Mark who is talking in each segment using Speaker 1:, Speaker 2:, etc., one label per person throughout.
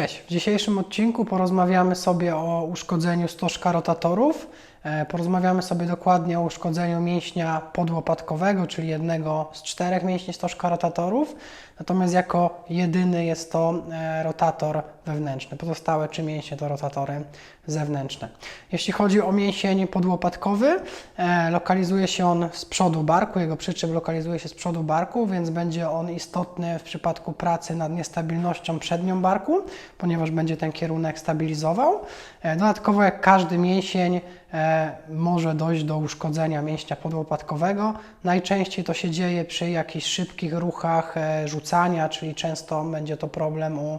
Speaker 1: Cześć, w dzisiejszym odcinku porozmawiamy sobie o uszkodzeniu stożka rotatorów. E, Porozmawiamy sobie dokładnie o uszkodzeniu mięśnia podłopatkowego, czyli jednego z czterech mięśni stożka rotatorów. Natomiast jako jedyny jest to e, rotator wewnętrzny. Pozostałe trzy mięśnie to rotatory zewnętrzne. Jeśli chodzi o mięsień podłopatkowy, e, lokalizuje się on z przodu barku, jego przyczep lokalizuje się z przodu barku, więc będzie on istotny w przypadku pracy nad niestabilnością przednią barku, ponieważ będzie ten kierunek stabilizował. Dodatkowo, jak każdy mięsień, może dojść do uszkodzenia mięśnia podłopatkowego. Najczęściej to się dzieje przy jakichś szybkich ruchach e, rzucania, czyli często będzie to problem u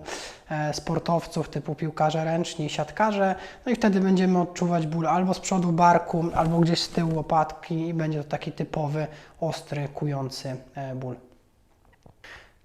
Speaker 1: e, sportowców typu piłkarze ręczni, siatkarze. No i wtedy będziemy odczuwać ból albo z przodu barku, albo gdzieś z tyłu łopatki i będzie to taki typowy, ostry, kujący e, ból.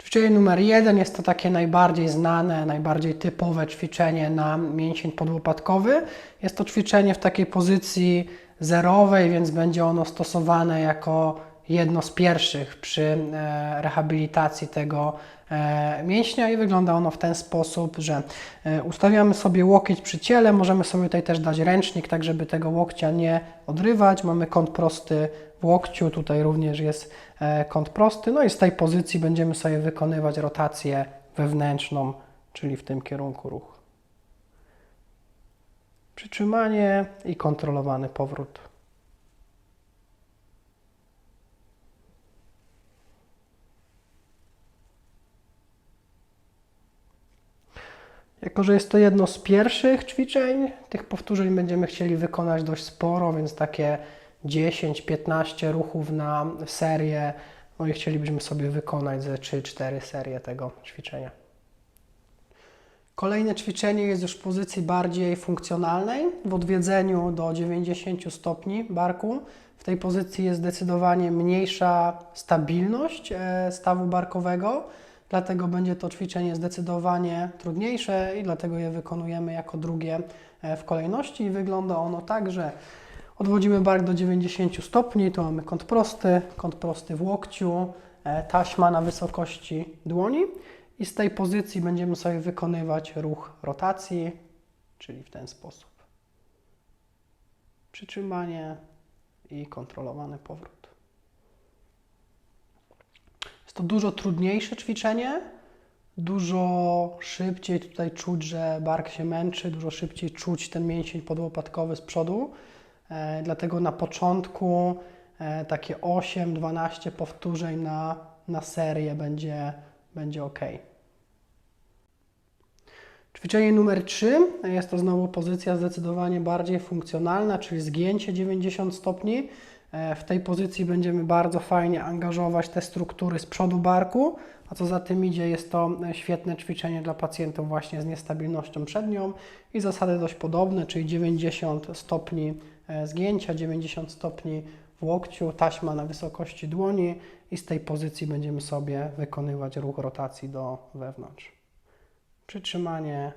Speaker 1: Ćwiczenie numer jeden jest to takie najbardziej znane, najbardziej typowe ćwiczenie na mięsień podłopatkowy. Jest to ćwiczenie w takiej pozycji zerowej, więc będzie ono stosowane jako jedno z pierwszych przy e, rehabilitacji tego e, mięśnia i wygląda ono w ten sposób, że e, ustawiamy sobie łokieć przy ciele, możemy sobie tutaj też dać ręcznik, tak żeby tego łokcia nie odrywać. Mamy kąt prosty w łokciu, tutaj również jest kąt prosty. No i z tej pozycji będziemy sobie wykonywać rotację wewnętrzną, czyli w tym kierunku ruch. Przytrzymanie i kontrolowany powrót. Jako, że jest to jedno z pierwszych ćwiczeń, tych powtórzeń będziemy chcieli wykonać dość sporo, więc takie 10-15 ruchów na serię. No i chcielibyśmy sobie wykonać ze 3-4 serie tego ćwiczenia. Kolejne ćwiczenie jest już w pozycji bardziej funkcjonalnej, w odwiedzeniu do 90 stopni barku. W tej pozycji jest zdecydowanie mniejsza stabilność e, stawu barkowego, dlatego będzie to ćwiczenie zdecydowanie trudniejsze i dlatego je wykonujemy jako drugie e, w kolejności. I wygląda ono tak, że odwodzimy bark do 90 stopni, tu mamy kąt prosty, kąt prosty w łokciu, e, taśma na wysokości dłoni i z tej pozycji będziemy sobie wykonywać ruch rotacji, czyli w ten sposób. Przytrzymanie i kontrolowany powrót. To dużo trudniejsze ćwiczenie, dużo szybciej tutaj czuć, że bark się męczy, dużo szybciej czuć ten mięsień podłopatkowy z przodu. E, dlatego na początku e, takie 8-12 powtórzeń na, na serię będzie, będzie ok. Ćwiczenie numer 3 jest to znowu pozycja zdecydowanie bardziej funkcjonalna, czyli zgięcie 90 stopni. E, W tej pozycji będziemy bardzo fajnie angażować te struktury z przodu barku, a co za tym idzie, jest to e, świetne ćwiczenie dla pacjentów właśnie z niestabilnością przednią i zasady dość podobne, czyli 90 stopni e, zgięcia, 90 stopni w łokciu, taśma na wysokości dłoni i z tej pozycji będziemy sobie wykonywać ruch rotacji do wewnątrz. Przytrzymanie,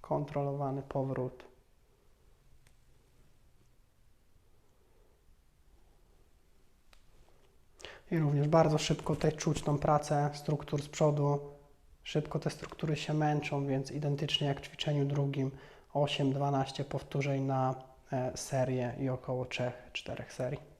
Speaker 1: kontrolowany powrót. I również bardzo szybko tutaj czuć tą pracę struktur z przodu. Szybko te struktury się męczą, więc identycznie jak w ćwiczeniu drugim 8-12 powtórzeń na e, serię i około 3-4 serii.